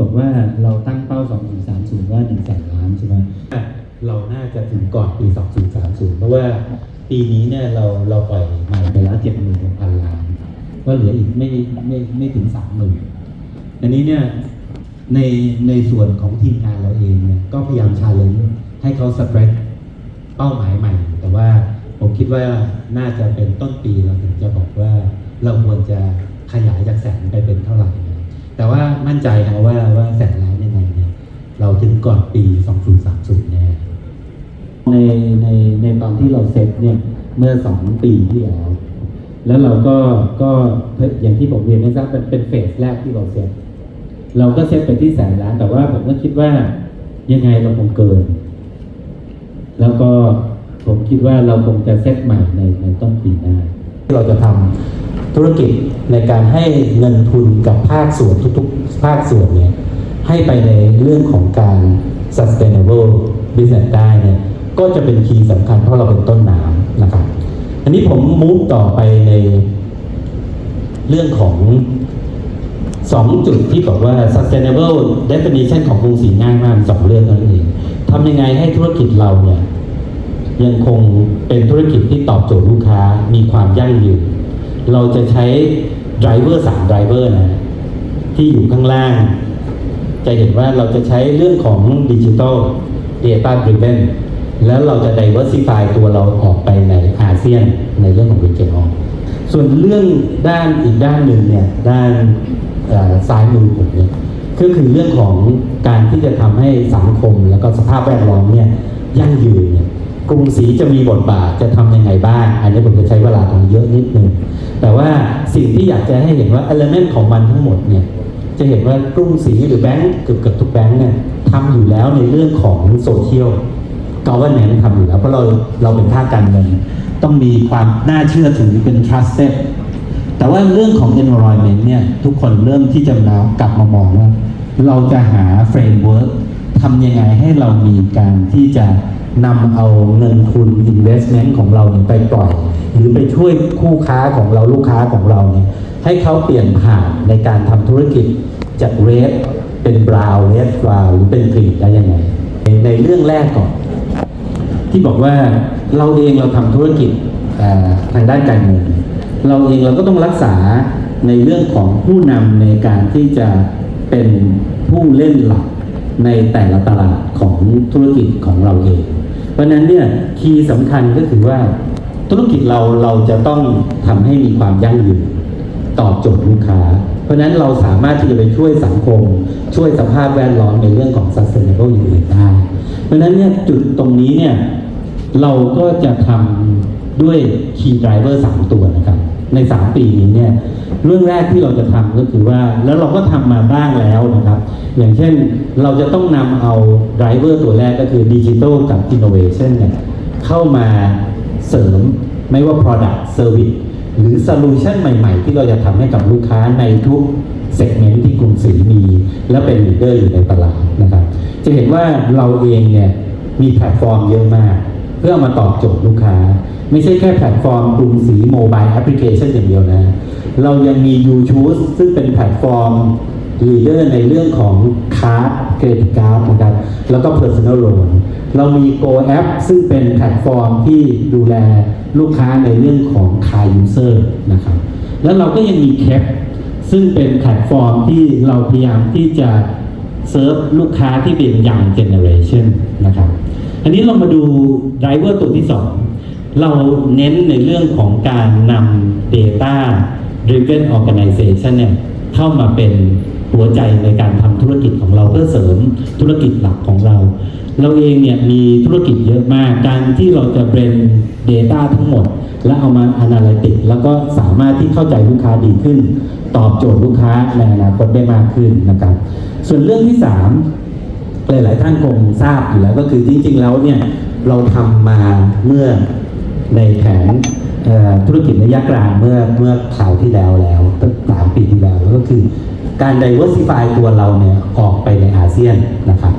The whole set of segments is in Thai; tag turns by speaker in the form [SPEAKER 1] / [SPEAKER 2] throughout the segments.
[SPEAKER 1] บอกว่าเราตั้งเป้า 2030 ว่า1แสนล้านใช่ไหมเราน่าจะถึงก่อนปี 2030 เพราะว่าปีนี้เนี่ยเราเราปล่อยใหม่ไปแล้ว76,000ล้าน ก็เหลืออีกไม่ไม่ไม่ถึง30,000อันนี้เนี่ยในในส่วนของทีมงานเราเองเนี่ยก็พยายามชาเลนจ์ให้เขาสเปรดเป้าหมายใหม่ แต่ว่าผมคิดว่าน่าจะเป็นต้นปีเราถึงจะบอกว่าเราควรจะขยายจากแสนไปเป็นเท่าไหร่ แต่ว่ามั่นใจนะว่าว่าแสนล้านยังไงเนี่ยเราถึงก่อนปี 2030 แน่ในในในตอนที่เราเซตเนี่ยเมื่อสองปีที่แล้ว แล้วเราก็ก็อย่างที่ผมเรียนนะจ๊ะเป็นเป็นเฟสแรกที่เราเซตเราก็เซตไปที่แสนล้านแต่ว่าผมก็คิดว่ายังไงเราคงเกิน แล้วก็ผมคิดว่าเราคงจะเซตใหม่ในในต้นปีหน้าที่เราจะทำ ธุรกิจในการให้เงินทุนกับภาคส่วนทุกๆ ภาคส่วนเนี่ยให้ไปในเรื่องของการ sustainable business ได้เนี่ยก็จะเป็นคีย์สำคัญเพราะเราเป็นต้นน้ำนะครับ อันนี้ผมมูฟต่อไปในเรื่องของสองจุดที่บอกว่า sustainable definition ของกรุงศรีง่ายมากสองเรื่องนั้นเองทำยังไงให้ธุรกิจเราเนี่ยยังคงเป็นธุรกิจที่ตอบโจทย์ลูกค้ามีความยั่งยืน เราจะใช้ไดรเวอร์สามไดรเวอร์นะที่อยู่ข้างล่าง จะเห็นว่าเราจะใช้เรื่องของดิจิทัล Data Driven แล้วเราจะ diversify ตัวเราออกไปในอาเซียนในเรื่องของ Region ส่วนเรื่องด้านอีกด้านหนึ่งเนี่ยด้านซ้ายมือผมเนี่ยก็คือเรื่องของการที่จะทำให้สังคมแล้วก็สภาพแวดล้อมเนี่ยยั่งยืนเนี่ยกรุงศรีจะมีบทบาทจะทำยังไงบ้าง อันนี้ผมจะใช้เวลาตรงเยอะนิดนึง แต่ว่าสิ่งที่อยากจะให้เห็นว่า element ของมันทั้งหมดเนี่ยจะเห็นว่ากรุงศรีหรือแบงก์เกือบเกือบทุกแบงก์เนี่ยทำอยู่แล้วในเรื่องของโซเชียล governance ทำอยู่แล้ว เพราะเราเราเป็นภาคการเงินต้องมีความน่าเชื่อถือเป็น trusted แต่ว่าเรื่องของ environment เนี่ยทุกคนเริ่มที่จะมากลับมามองว่า เราจะหา framework ทำยังไงให้เรามีการที่จะนำเอาเงินทุน investment ของเราไปปล่อย หรือไปช่วยคู่ค้าของเราลูกค้าของเราเนี่ยให้เขาเปลี่ยนผ่านในการทำธุรกิจจาก red เป็น brown red brown หรือเป็น green ได้ยังไง ในเรื่องแรกก่อนที่บอกว่าเราเองเราทำธุรกิจทางด้านการเงินเราเองเราก็ต้องรักษาในเรื่องของผู้นำในการที่จะเป็นผู้เล่นหลักในแต่ละตลาดของธุรกิจของเราเอง เพราะนั้นเนี่ยคีย์สำคัญก็คือว่า ธุรกิจเราเราจะต้องทำให้มีความยั่งยืนตอบโจทย์ลูกค้า เพราะฉะนั้นเราสามารถที่จะไปช่วยสังคม ช่วยสภาพแวดล้อมในเรื่องของ sustainable อยู่างได้เพราะฉะนั้นเนี่ยจุดตรงนี้เนี่ยเราก็จะทำด้วย key driver 3 ตัวนะครับ ใน 3 ปีนี้เนี่ยเรื่องแรกที่เราจะทำก็คือว่าแล้วเราก็ทำมาบ้างแล้วนะครับ อย่างเช่นเราจะต้องนำเอา driver ตัวแรกก็คือ digital กับ innovation เนี่ยเข้ามา เสริม ไม่ว่า product service หรือ solution ใหม่ ๆ ที่เราจะทำให้กับลูกค้าในทุก segment ที่กรุงศรีมี และเป็น leader อยู่ในตลาดนะครับ จะเห็นว่าเราเองเนี่ยมีแพลตฟอร์มเยอะมาก เพื่อมาตอบโจทย์ลูกค้า ไม่ใช่แค่แพลตฟอร์มกรุงศรีโมบายแอปพลิเคชันอย่างเดียวนะ เรายังมี YouTube ซึ่งเป็นแพลตฟอร์มลีดเดอร์ในเรื่องของคาร์ดเครดิตการ์ดนะครับแล้วก็ Personal Loan เรามี Go App ซึ่งเป็นแพลตฟอร์มที่ดูแลลูกค้าในเรื่องของ Car User นะครับ แล้วเราก็ยังมี Cap ซึ่งเป็นแพลตฟอร์มที่เราพยายามที่จะเซิร์ฟลูกค้าที่เป็น Young Generation นะครับ อันนี้เรามาดู Driver ตัวที่ 2 เราเน้นในเรื่องของการนำ Data Driven Organization เนี่ยเข้ามาเป็นหัวใจในการทำธุรกิจของเราเพื่อเสริมธุรกิจหลักของเรา เราเองเนี่ยมีธุรกิจเยอะมาก การที่เราจะเบรน Data ทั้งหมด แล้วเอามา Analytic แล้วก็สามารถที่เข้าใจลูกค้าดีขึ้น ตอบโจทย์ลูกค้าในอนาคตได้มากขึ้นนะครับ ส่วนเรื่องที่ 3 หลาย ๆ ท่านคงทราบอยู่แล้วก็คือจริง ๆ แล้วเนี่ยเราทำมาเมื่อในแผนธุรกิจระยะกลางเมื่อเมื่อข่าวที่แล้วแล้วตั้งสามปีที่แล้วก็คือ การ diversify ตัวเราเนี่ยออกไปในอาเซียนนะครับ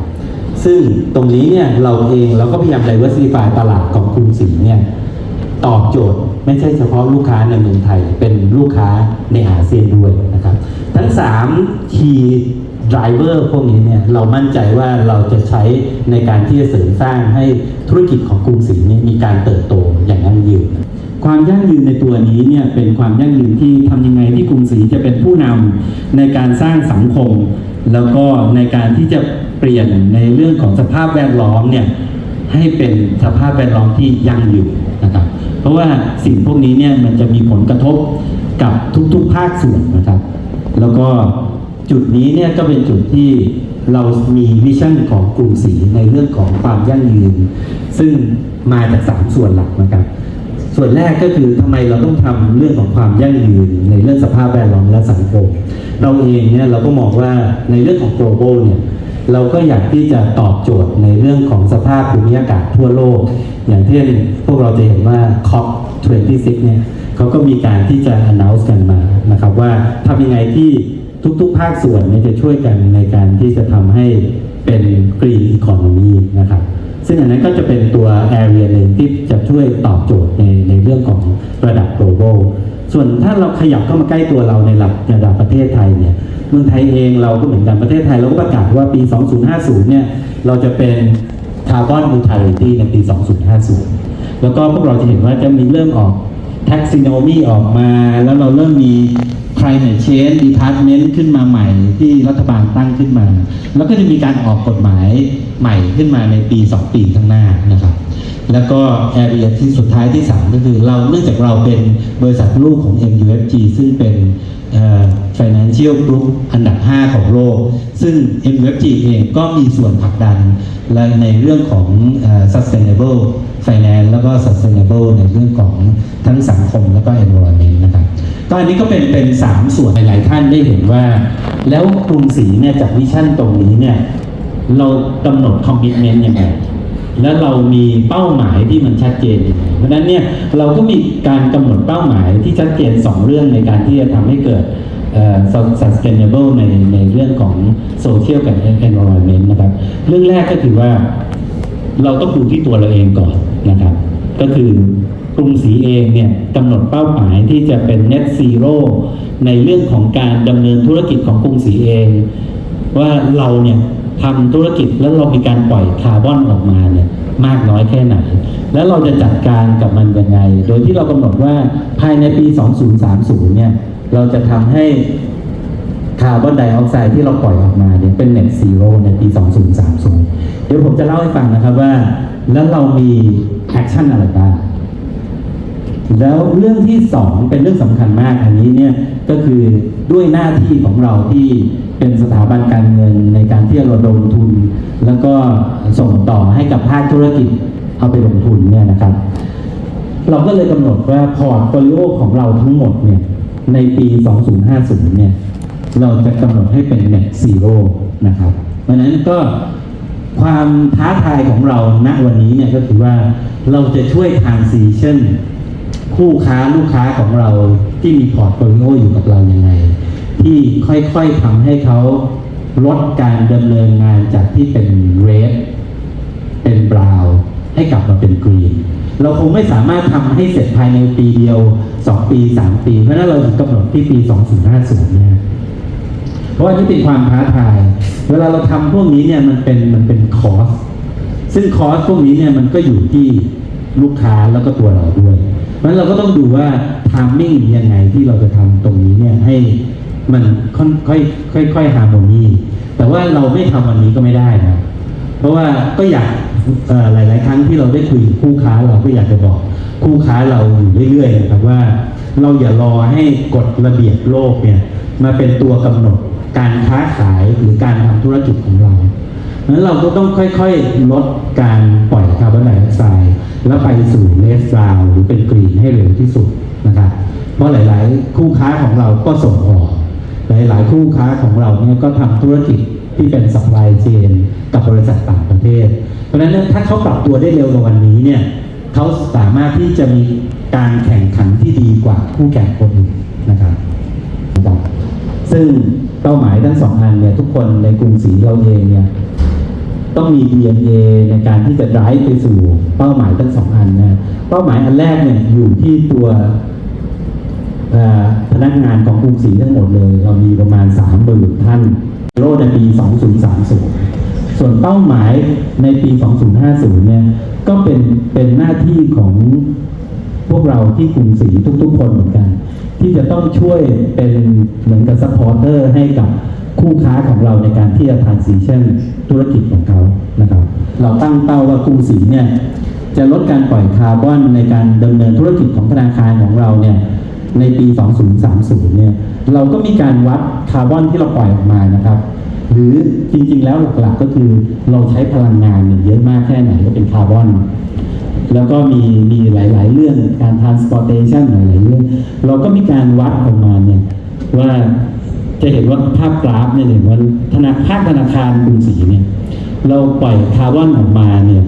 [SPEAKER 1] ซึ่งตรงนี้เนี่ยเราเองเราก็พยายาม diversify ตลาดของกรุงศรีเนี่ยตอบโจทย์ไม่ใช่เฉพาะลูกค้าในเมืองไทย เป็นลูกค้าในอาเซียนด้วยนะครับ ทั้ง 3 key
[SPEAKER 2] driver พวกนี้เนี่ยเรามั่นใจว่าเราจะใช้ในการที่จะเสริมสร้างให้ธุรกิจของกรุงศรีนี่ยมีการเติบโตอย่างยั่งยืน
[SPEAKER 1] ความยั่งยืนในตัวนี้เนี่ยเป็นความยั่งยืนที่ทำยังไงที่กรุงศรีจะเป็นผู้นำในการสร้างสังคม แล้วก็ในการที่จะ เปลี่ยนในเรื่องของสภาพแวดล้อมเนี่ยให้เป็นสภาพแวดล้อมที่ยั่งยืนนะครับ เพราะว่าสิ่งพวกนี้เนี่ยมันจะมีผลกระทบกับทุกๆภาคส่วนนะครับ แล้วก็จุดนี้เนี่ยก็เป็นจุดที่เรามีวิชั่นของกรุงศรีในเรื่องของความยั่งยืน ซึ่งมาจากสามส่วนหลักนะครับ ส่วนแรกก็คือทำไมเราต้องทำเรื่องของความยั่งยืน ในเรื่องสภาพแวดล้อมและสังคม เราเองเนี่ยเราก็มองว่าในเรื่องของ global เนี่ย เราก็อยากที่จะตอบโจทย์ในเรื่องของสภาพภูมิอากาศทั่วโลก อย่างเช่นพวกเราจะเห็นว่า COP26 เนี่ยเขาก็มีการที่จะ announce กันมานะครับว่าทำยังไงที่ทุกๆ ภาคส่วนเนี่ยจะช่วยกันในการที่จะทำให้เป็น green economy นะครับซึ่งอันนั้นก็จะเป็นตัว area หนึ่งที่จะช่วยตอบโจทย์ในในเรื่องของระดับ global ส่วนถ้าเราขยับเข้ามาใกล้ตัวเราในระดับประเทศไทยเนี่ยเมืองไทยเองเราก็เหมือนกันประเทศไทยเราก็ประกาศว่าปี 2050 เนี่ยเราจะเป็นคาร์บอนนูทรัลิตี้ในปี 2050 แล้วก็พวกเราจะเห็นว่าจะมีเริ่มออกแท็กซิโนมีออกมา แล้วเราเริ่มมี climate change department ขึ้นมาใหม่ที่รัฐบาลตั้งขึ้นมา แล้วก็จะมีการออกกฎหมายใหม่ขึ้นมาในปี 2 ปีข้างหน้านะครับแล้วก็ area ที่สุดท้ายที่ 3 ก็คือเราเนื่องจากเราเป็นบริษัทลูกของ MUFG ซึ่งเป็นเอ่อ financial group อันดับ 5 ของโลก ซึ่ง MUFG เองก็มีส่วนผลักดัน และในเรื่องของ sustainable finance แล้วก็ sustainable ในเรื่องของทั้งสังคมแล้วก็ environment นะครับ ก็อันนี้ก็เป็นเป็นสามส่วนหลาย ๆ ท่านได้เห็นว่า แล้วกรุงศรีเนี่ยจากวิชั่นตรงนี้เนี่ยเรากำหนดคอมมิชเมนต์ยังไงแล้วเรามีเป้าหมายที่มันชัดเจน เพราะฉะนั้นเนี่ยเราก็มีการกำหนดเป้าหมายที่ชัดเจน 2 เรื่องในการที่จะทำให้เกิดเอ่อ sustainable ในในเรื่องของ social กับ environment นะครับ เรื่องแรกก็คือว่าเราต้องดูที่ตัวเราเองก่อนนะครับ ก็คือ รุงศรีเองเนี่ยกำหนดเป้าหมายที่จะเป็น net zero ในเรื่องของการดำเนินธุรกิจของกรุงศรีเอง ว่าเราเนี่ยทำธุรกิจแล้วเรามีการปล่อยคาร์บอนออกมาเนี่ยมากน้อยแค่ไหน แล้วเราจะจัดการกับมันยังไง โดยที่เรากำหนดว่าภายในปี 2030 เนี่ยเราจะทำให้คาร์บอนไดออกไซด์ที่เราปล่อยออกมาเนี่ยเป็น net zero ในปี 2030 เดี๋ยวผมจะเล่าให้ฟังนะครับว่า แล้วเรามีแอคชั่นอะไรบ้าง แล้วเรื่องที่สองเป็นเรื่องสำคัญมากอันนี้เนี่ยก็คือด้วยหน้าที่ของเราที่เป็นสถาบันการเงินในการที่เราลงทุน แล้วก็ส่งต่อให้กับภาคธุรกิจเอาไปลงทุนเนี่ยนะครับ เราก็เลยกำหนดว่าพอร์ตโฟลิโอของเราทั้งหมดเนี่ยในปี 2050 เนี่ยเราจะกำหนดให้เป็น net zero นะครับเพราะฉะนั้นก็ความท้าทายของเราณวันนี้เนี่ยก็คือว่าเราจะช่วย transition คู่ค้าลูกค้าของเราที่มีพอร์ตโฟลิโออยู่กับเรายังไง ที่ค่อยๆทำให้เขาลดการดำเนินงานจากที่เป็น red เป็นบราวน์ให้กลับมาเป็นกรีนเราคงไม่สามารถทำให้เสร็จภายในปีเดียว 2 ปี 3 ปี เพราะฉะนั้นเราถึงกำหนดที่ปี 2050เนี่ยเพราะว่านี่เป็นความท้าทาย เวลาเราทำพวกนี้เนี่ยมันเป็นมันเป็นคอสซึ่งคอสพวกนี้เนี่ยมันก็อยู่ที่ลูกค้าแล้วก็ตัวเราด้วย เพราะฉะนั้นเราก็ต้องดูว่าทามมิ่งยังไงที่เราจะทำตรงนี้เนี่ยให้มันค่อยค่อยค่อยค่อยฮาร์โมนีแต่ว่าเราไม่ทำวันนี้ก็ไม่ได้นะเพราะว่าก็อยากเอ่อหลายครั้งที่เราได้คุยคู่ค้าเราก็อยากจะบอกคู่ค้าเราอยู่เรื่อยๆนะครับว่า เราอย่ารอให้กฎระเบียบโลกเนี่ยมาเป็นตัวกำหนดการค้าขายหรือการทำธุรกิจของเราเพราะฉะนั้นเราก็ต้องค่อยๆลดการปล่อยคาร์บอนไดออกไซด์ แล้วไปสู่เลสบราวหรือเป็นกรีนให้เร็วที่สุดนะครับ เพราะหลาย ๆ คู่ค้าของเราก็ส่งออก หลาย ๆ คู่ค้าของเราเนี่ยก็ทำธุรกิจที่เป็น supply chain กับบริษัทต่างประเทศ เพราะฉะนั้นถ้าเขาปรับตัวได้เร็วกวันนี้เนี่ยเขาสามารถที่จะมีการแข่งขันที่ดีกว่าคู่แข่งคนอื่นนะครับ ซึ่งเป้าหมายทั้งสองอันเนี่ยทุกคนในกรุงศรีเราเองเนี่ย ต้องมี DNA ในการที่จะ drive ไปสู่เป้าหมายทั้งสองอันนะเป้าหมายอันแรกเนี่ยอยู่ที่ตัวพนักงานของกรุงศรีทั้งหมดเลย เรามีประมาณสามหมื่นท่านโรในปี 2030 ส่วนเป้าหมายในปี 2050 เนี่ยก็เป็นเป็นหน้าที่ของพวกเราที่กรุงศรีทุกๆ คนเหมือนกัน ที่จะต้องช่วยเป็นเหมือนกับซัพพอร์เตอร์ให้กับคู่ค้าของเราในการที่จะทานซีเช่น ธุรกิจของเขานะครับ เราตั้งเป้าว่ากรุงศรีเนี่ยจะลดการปล่อยคาร์บอนในการดำเนินธุรกิจของธนาคารของเราเนี่ยในปี 2030 เนี่ยเราก็มีการวัดคาร์บอนที่เราปล่อยออกมานะครับ หรือจริงๆแล้วหลักๆก็คือเราใช้พลังงานเนี่ยเยอะมากแค่ไหนก็เป็นคาร์บอนแล้วก็มีมีหลาย ๆ เรื่องการ transportation หลายๆเรื่อง เราก็มีการวัดออกมาเนี่ยว่า จะเห็นว่าภาพกราฟเนี่ยเห็นว่าธนาคารธนาคารกรุงศรีเนี่ยเราปล่อยคาร์บอนออกมาเนี่ย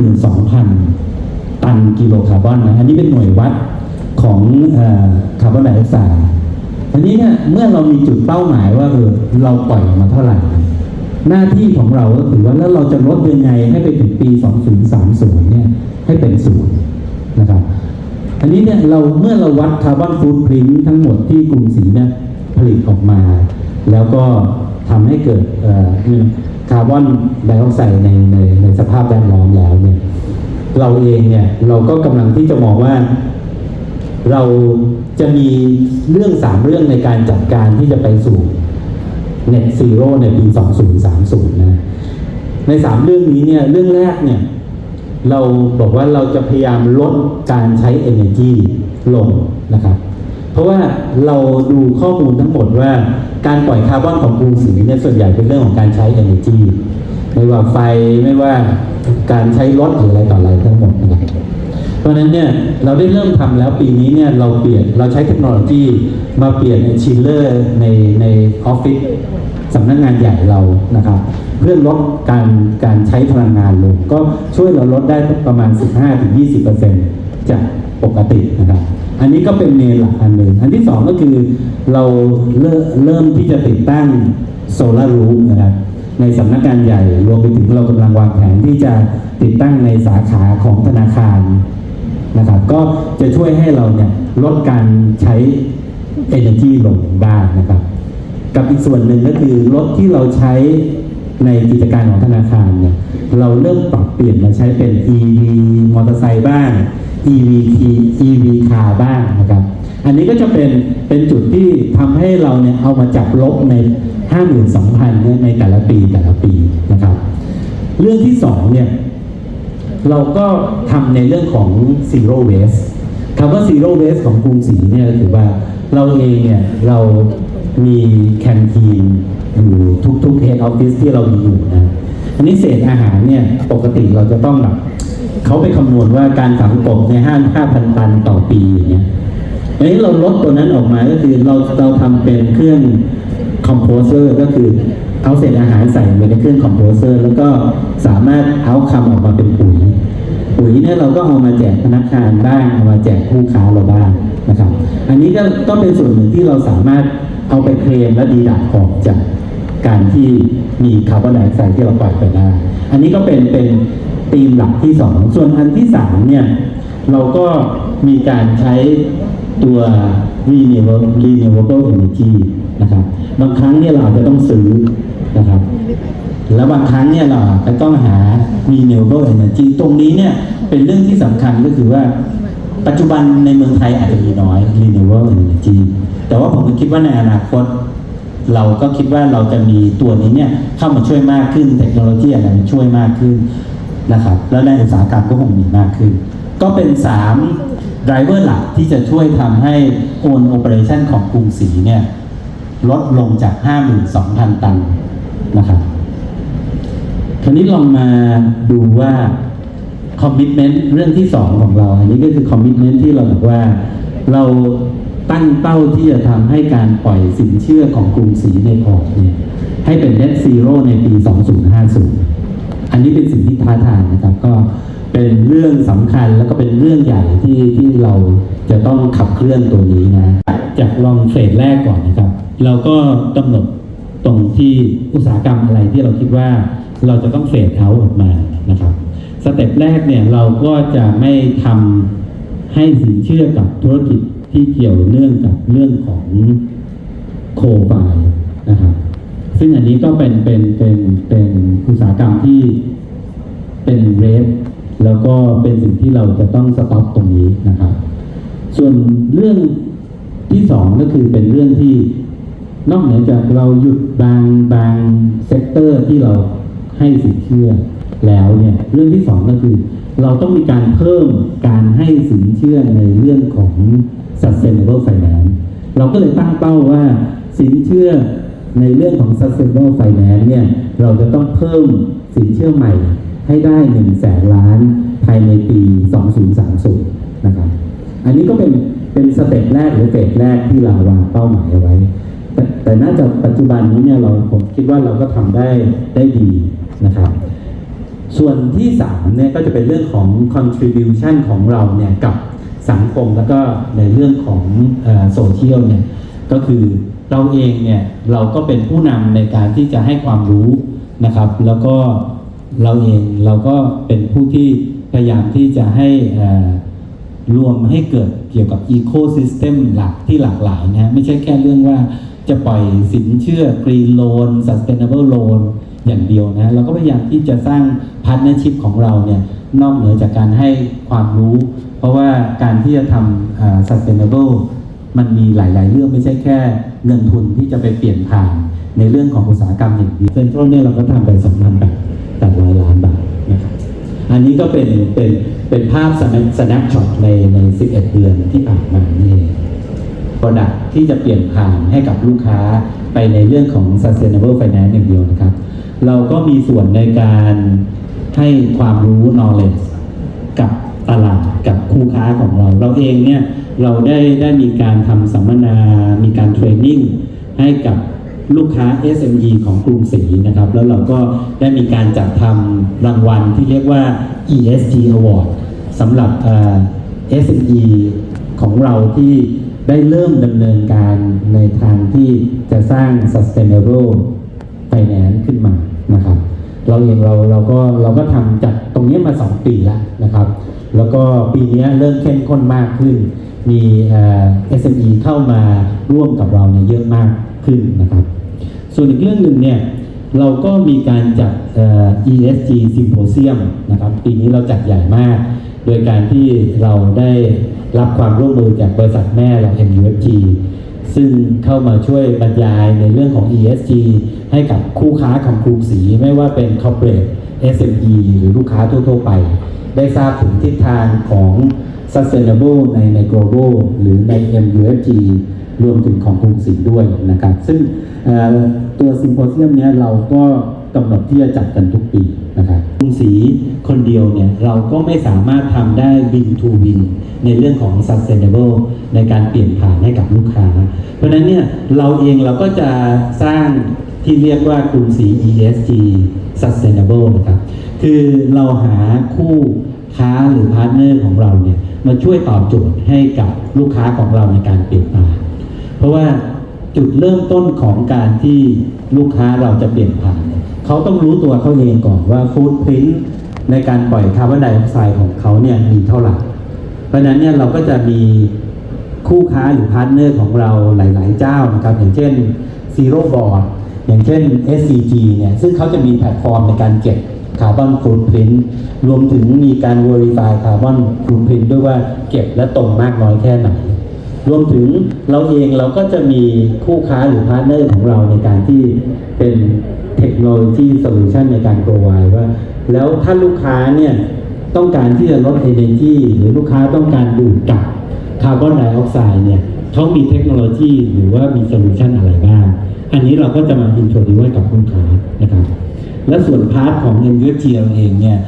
[SPEAKER 1] 52,000ตันกิโลคาร์บอนนะอันนี้เป็นหน่วยวัดของคาร์บอนไดออกไซด์อันนี้เนี่ยเมื่อเรามีจุดเป้าหมายว่าเออเราปล่อยออกมาเท่าไหร่ หน้าที่ของเราก็คือว่าแล้วเราจะลดยังไงให้ไปถึงปี 2030เนี่ยให้เป็นศูนย์นะครับอันนี้เนี่ยเราเมื่อเราวัดคาร์บอนฟูดพริ้นทั้งหมดที่กรุงศรีเนี่ย ผลิตออกมา แล้วก็ทำให้เกิดคาร์บอนไดออกไซด์ในในในสภาพแวดล้อมแล้วเนี่ยเราเองเนี่ยเราก็กำลังที่จะมองว่า เราจะมีเรื่องสามเรื่องในการจัดการที่จะไปสู่ Net Zero ในปี 2030 นะในสามเรื่องนี้เนี่ยเรื่องแรกเนี่ยเราบอกว่าเราจะพยายามลดการใช้ energy ลงนะครับ เพราะว่าเราดูข้อมูลทั้งหมดว่าการปล่อยคาร์บอนของกรุงศรีเนี่ยส่วนใหญ่เป็นเรื่องของการใช้ energy ไม่ว่าไฟไม่ว่าการใช้รถหรืออะไรต่ออะไรทั้งหมดนะครับเพราะฉะนั้นเนี่ยเราได้เริ่มทำแล้วปีนี้เนี่ยเราเปลี่ยนเราใช้เทคโนโลยีมาเปลี่ยนชิลเลอร์ในในออฟฟิศสำนักงานใหญ่เรานะครับ เพื่อลดการการใช้พลังงานลงก็ช่วยเราลดได้ประมาณ 15-20%จากปกตินะครับ อันนี้ก็เป็นเมนหลักอันหนึ่งอันที่สองก็คือเราเริ่มเริ่มที่จะติดตั้งโซลารูฟนะครับในสำนักงานใหญ่รวมไปถึงเรากำลังวางแผนที่จะติดตั้งในสาขาของธนาคารนะครับ ก็จะช่วยให้เราเนี่ยลดการใช้ energy ลงได้นะครับ กับอีกส่วนหนึ่งก็คือรถที่เราใช้ในกิจการของธนาคารเนี่ยเราเริ่มปรับเปลี่ยนมาใช้เป็น EV มอเตอร์ไซค์บ้าง e-vt EV คาร์บ้างนะครับ อันนี้ก็จะเป็นเป็นจุดที่ทำให้เราเนี่ยเอามาจับลบใน 52,000เนี่ยในแต่ละปีแต่ละปีนะครับ เรื่องที่สองเนี่ยเราก็ทำในเรื่องของ zero waste คำว่า zero waste ของกรุงศรีเนี่ยก็คือว่าเราเองเนี่ยเรามีแคนทีนอยู่ทุกๆ head office ที่เรามีอยู่นะอันนี้เศษอาหารเนี่ยปกติเราจะต้องแบบ เขาไปคำนวณว่าการฝังกบในห้าห้าพันตันต่อปีอย่างเงี้ยอันนี้เราลดตัวนั้นออกมาก็คือเราเราทำเป็นเครื่องคอมโพเซอร์ก็คือเอาเศษอาหารใส่ไปในเครื่องคอมโพเซอร์แล้วก็สามารถเอาคำออกมาเป็นปุ๋ย ปุ๋ยเนี่ยเราก็เอามาแจกพนักงานบ้างเอามาแจกผู้ค้าเราบ้างนะครับ อันนี้ก็ก็เป็นส่วนหนึ่งที่เราสามารถเอาไปเคลมและดีดักออกจากการที่มีคาร์บอนไดออกไซด์ที่เราปล่อยไปได้ อันนี้ก็เป็นเป็น ธีมหลักที่สองส่วนอันที่สามเนี่ยเราก็มีการใช้ตัว renewable renewable energy นะครับบางครั้งเนี่ยเราจะต้องซื้อนะครับแล้วบางครั้งเนี่ยเราอาจจะต้องหา renewable energy ตรงนี้เนี่ยเป็นเรื่องที่สำคัญก็คือว่าปัจจุบันในเมืองไทยอาจจะมีน้อย renewable energy แต่ว่าผมคิดว่าในอนาคต เราก็คิดว่าเราจะมีตัวนี้เนี่ยเข้ามาช่วยมากขึ้น เทคโนโลยีอะไรช่วยมากขึ้น นะครับ แล้วในอุตสาหกรรมก็คงมีมากขึ้น ก็เป็น3 driver หลักที่จะช่วยทำให้ own operation ของกรุงศรีเนี่ยลดลงจาก 52,000 ตันนะครับคราวนี้ลองมาดูว่าคอมมิชเมนต์เรื่องที่สองของเรา อันนี้ก็คือคอมมิชเมนต์ที่เราบอกว่าเราตั้งเป้าที่จะทำให้การปล่อยสินเชื่อของกรุงศรีในพอร์ตเนี่ยให้เป็น net zero ในปี 2050 อันนี้เป็นสิ่งที่ท้าทายนะครับก็เป็นเรื่องสำคัญแล้วก็เป็นเรื่องใหญ่ที่ที่เราจะต้องขับเคลื่อนตัวนี้นะจากลองเฟสแรกก่อนนะครับ เราก็กำหนดตรงที่อุตสาหกรรมอะไรที่เราคิดว่าเราจะต้องเฟสเขาออกมานะครับสเต็ปแรกเนี่ยเราก็จะไม่ทำให้สินเชื่อกับธุรกิจที่เกี่ยวเนื่องกับเรื่องของโคบายนะครับ ซึ่งอันนี้ก็เป็นเป็นเป็นเป็นอุตสาหกรรมที่เป็นเรสแล้วก็เป็นสิ่งที่เราจะต้องสต็อปตรงนี้นะครับ ส่วนเรื่องที่สองก็คือเป็นเรื่องที่นอกเหนือจากเราหยุดบางบางเซกเตอร์ที่เราให้สินเชื่อแล้วเนี่ย เรื่องที่สองก็คือ เราต้องมีการเพิ่มการให้สินเชื่อในเรื่องของ sustainable finance เราก็เลยตั้งเป้าว่าสินเชื่อ ในเรื่องของ sustainable finance เนี่ยเราจะต้องเพิ่มสินเชื่อใหม่ให้ได้1นึ่งแสนล้านภายในปี 2030 นะครับ อันนี้ก็เป็นเป็นสเต็ปแรกหรือเฟสแรกที่เราวางเป้าหมายเอาไว้ แต่แต่น่าจะปัจจุบันนี้เนี่ยเราผมคิดว่าเราก็ทำได้ได้ดีนะครับ ส่วนที่สามเนี่ยก็จะเป็นเรื่องของ contribution ของเราเนี่ยกับสังคมแล้วก็ในเรื่องของโซเชียลเนี่ย ก็คือเราเองเนี่ยเราก็เป็นผู้นำในการที่จะให้ความรู้นะครับ แล้วก็เราเองเราก็เป็นผู้ที่พยายามที่จะให้รวมให้เกิดเกี่ยวกับอีโค y ิสเต็มหลักที่หลากหลายนะฮะไม่ใช่แค่เรื่องว่าจะปล่อยสินเชื่อ Green Loan Sustainable Loan อย่างเดียวนะเราก็พยายามที่จะสร้างพาร์ n เน r s ชิพของเราเนี่ยนอกเหนือจากการให้ความรู้ เพราะว่าการที่จะทำอ่า Sustainable มันมีหลาย ๆ เรื่องไม่ใช่แค่เงินทุนที่จะไปเปลี่ยนผ่านในเรื่องของอุตสาหกรรมอย่างเดียวเซ็นทรัลเนี่ยเราก็ทำไป2,800ล้านบาทนะครับอันนี้ก็เป็นเป็นเป็นภาพ snapshot ในใน 11 เดือนที่ผ่านมานี่เอง Product ที่จะเปลี่ยนผ่านให้กับลูกค้าไปในเรื่องของ sustainable finance อย่างเดียวนะครับ เราก็มีส่วนในการให้ความรู้ knowledge กับ ตลาดกับคู่ค้าของเรา เราเองเนี่ยเราได้ได้มีการทำสัมมนา มีการเทรนนิ่งให้กับลูกค้า SME ของกรุงศรีนะครับ แล้วเราก็ได้มีการจัดทำรางวัลที่เรียกว่า ESG Award สำหรับเอ่อ SME ของเราที่ได้เริ่มดำเนินการในทางที่จะสร้าง sustainable finance ขึ้นมานะครับ เราเองเราเราก็เราก็ทำจากตรงนี้มา 2 ปีแล้วนะครับ แล้วก็ปีนี้เริ่มเข้มข้นมากขึ้น มีเอ่อ SME เข้ามาร่วมกับเราเนี่ยเยอะมากขึ้นนะครับ ส่วนอีกเรื่องหนึ่งเนี่ยเราก็มีการจัดเอ่อ ESG Symposium นะครับ ปีนี้เราจัดใหญ่มาก โดยการที่เราได้รับความร่วมมือจากบริษัทแม่เรา MUFG ซึ่งเข้ามาช่วยบรรยายในเรื่องของ ESG ให้กับคู่ค้าของกรุงศรีไม่ว่าเป็น corporate SME หรือลูกค้าทั่ว ๆ ไป ได้ทราบถึงทิศทางของ sustainable ในใน global หรือใน MUFG รวมถึงของกรุงศรีด้วยนะครับ ซึ่งตัวซิมโพเซียมเนี้ยเราก็กำหนดที่จะจัดกันทุกปีนะครับ ยวเนี่ยเราก็ไม่สามารถทำได้ win to win ในเรื่องของ sustainable ในการเปลี่ยนผ่านให้กับลูกค้า เพราะนั้นเนี่ยเราเองเราก็จะสร้างที่เรียกว่ากรุงศรี ESG sustainable นะครับ คือเราหาคู่ค้าหรือพาร์ทเนอร์ของเราเนี่ยมาช่วยตอบโจทย์ให้กับลูกค้าของเราในการเปลี่ยนผ่าน เพราะว่าจุดเริ่มต้นของการที่ลูกค้าเราจะเปลี่ยนผ่านเนี่ยเขาต้องรู้ตัวเขาเองก่อนว่าฟูดพิ้น ในการปล่อยคาร์บอนไดออกไซด์ของเขาเนี่ยมีเท่าไหร่ เพราะฉะนั้นเนี่ยเราก็จะมีคู่ค้าหรือพาร์ทเนอร์ของเราหลาย ๆ เจ้านะครับ อย่างเช่น Zero Board อย่างเช่น SCG เนี่ยซึ่งเขาจะมีแพลตฟอร์มในการเก็บคาร์บอนฟูดพิ้นรวมถึงมีการ Verify คาร์บอนฟูดพิ้นด้วยว่าเก็บและตรงมากน้อยแค่ไหน รวมถึงเราเองเราก็จะมีคู่ค้าหรือพาร์ทเนอร์ของเราในการที่เป็นเทคโนโลยีโซลูชันในการโปรไวว่า แล้วถ้าลูกค้าเนี่ยต้องการที่จะลด energy หรือลูกค้าต้องการดูดกับคาร์บอนไดออกไซด์เนี่ยเขามีเทคโนโลยีหรือว่ามีโซลูชันอะไรบ้าง อันนี้เราก็จะมาอินโทรดิวให้กับลูกค้านะครับ และส่วนพาร์ทของ n u g เราเองเนี่ย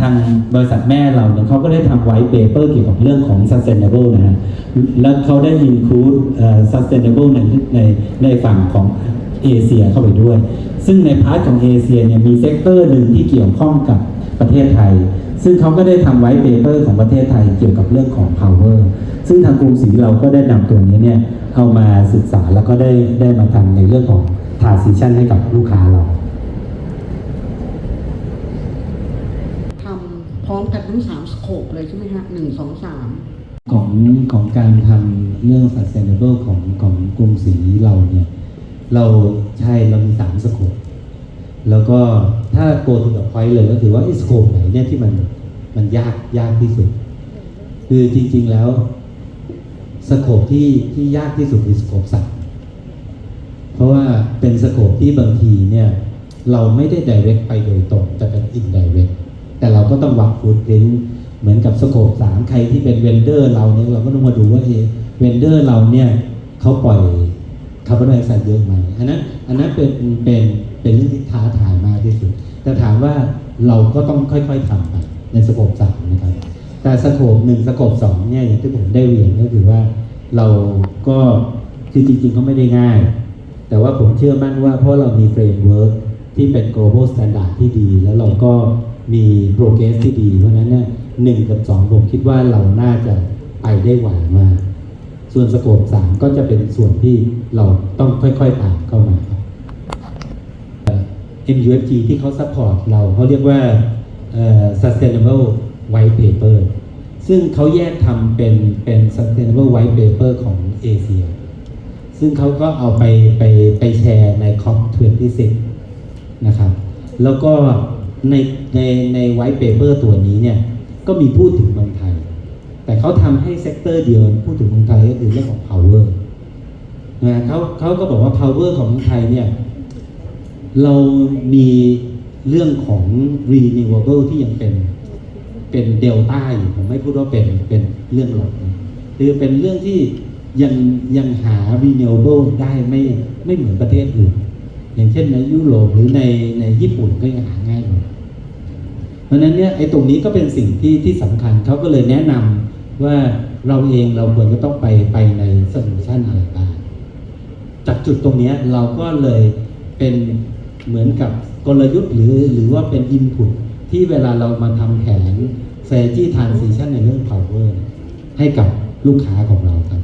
[SPEAKER 1] ทางบริษัทแม่เราเนี่ยเขาก็ได้ทำไว้เปเปอร์เกี่ยวกับเรื่องของ sustainable นะฮะ แล้วเขาได้ include เอ่อ sustainable ในในในฝั่งของ เอเชียเข้าไปด้วย ซึ่งในพาร์ทของเอเชียเนี่ยมีเซกเตอร์หนึ่งที่เกี่ยวข้องกับประเทศไทย ซึ่งเขาก็ได้ทำไว้เปเปอร์ของประเทศไทยเกี่ยวกับเรื่องของ power ซึ่งทางกรุงศรีเราก็ได้นำตัวนี้เนี่ยเอามาศึกษาแล้วก็ได้ได้มาทำในเรื่องของ transition ให้กับลูกค้าเรา
[SPEAKER 3] ทำพร้อมกันทั้งสามสโคปเลยใช่ไหมฮะหนึ่งสองสาม
[SPEAKER 2] ของของการทำเรื่อง sustainable ของของกรุงศรีเราเนี่ย
[SPEAKER 1] เราใช่เรามีสามสโคปแล้วก็ถ้า go to the point เลยก็คือว่าไอ้สโคปไหนเนี่ยที่มันมันยากยากที่สุด คือจริง ๆแล้วสโคปที่ที่ยากที่สุดคือสโคปสามเพราะว่าเป็นสโคปที่บางทีเนี่ยเราไม่ได้ direct ไปโดยตรงแต่เป็น indirect แต่เราก็ต้องวัดฟูดพิ้นเหมือนกับสโคปสามใครที่เป็นเวนเดอร์เราเนี่ยเราก็ต้องมาดูว่าเอเวนเดอร์เราเนี่ยเขาปล่อย คาร์บอนไดออกไซด์เยอะไหมอันนั้นอันนั้นเป็นเป็นเป็นเรื่องที่ท้าทายมากที่สุด แต่ถามว่าเราก็ต้องค่อยๆทำไปในสโคปสามนะครับ แต่สโคปหนึ่งสโคปสองเนี่ยอย่างที่ผมได้เรียนก็คือว่าเราก็คือจริงๆก็ไม่ได้ง่าย แต่ว่าผมเชื่อมั่นว่าเพราะเรามีเฟรมเวิร์กที่เป็น global standard ที่ดี แล้วเราก็มี progress ที่ดี เพราะฉะนั้นเนี่ยหนึ่งกับสองผมคิดว่าเราน่าจะไปได้ไหวมาก ส่วนสโคปสามก็จะเป็นส่วนที่เราต้องค่อยๆตามเข้ามาครับ MUFG ที่เขา support เราเขาเรียกว่า sustainable white paper ซึ่งเขาแยกทำเป็นเป็น sustainable white paper ของเอเชียซึ่งเขาก็เอาไปไปไปแชร์ใน COP26 นะครับ แล้วก็ในในใน white paper ตัวนี้เนี่ย ก็มีพูดถึงเมืองไทย แต่เขาทำให้เซกเตอร์เดียวพูดถึงเมืองไทยก็คือเรื่องของ power นะเขาเขาก็บอกว่า power ของเมืองไทยเนี่ย เรามีเรื่องของ renewable ที่ยังเป็นเป็นเดลต้าอยู่ผมไม่พูดว่าเป็นเป็นเรื่องหลักคือเป็นเรื่องที่ยังยังหา renewable ได้ไม่ไม่เหมือนประเทศอื่น อย่างเช่นในยุโรปหรือในในญี่ปุ่นก็ยังหาง่ายกว่าเพราะฉะนั้นเนี่ยไอ้ตรงนี้ก็เป็นสิ่งที่ที่สำคัญเขาก็เลยแนะนำ ว่าเราเองเราควรจะต้องไปไปในโซลูชันอะไรบ้างจากจุดตรงนี้เราก็เลยเป็นเหมือนกับกลยุทธ์หรือหรือว่าเป็นอินพุตที่เวลาเรามาทำแผนเซจี้ทานซีชันในเรื่อง power ให้กับลูกค้าของเราครับ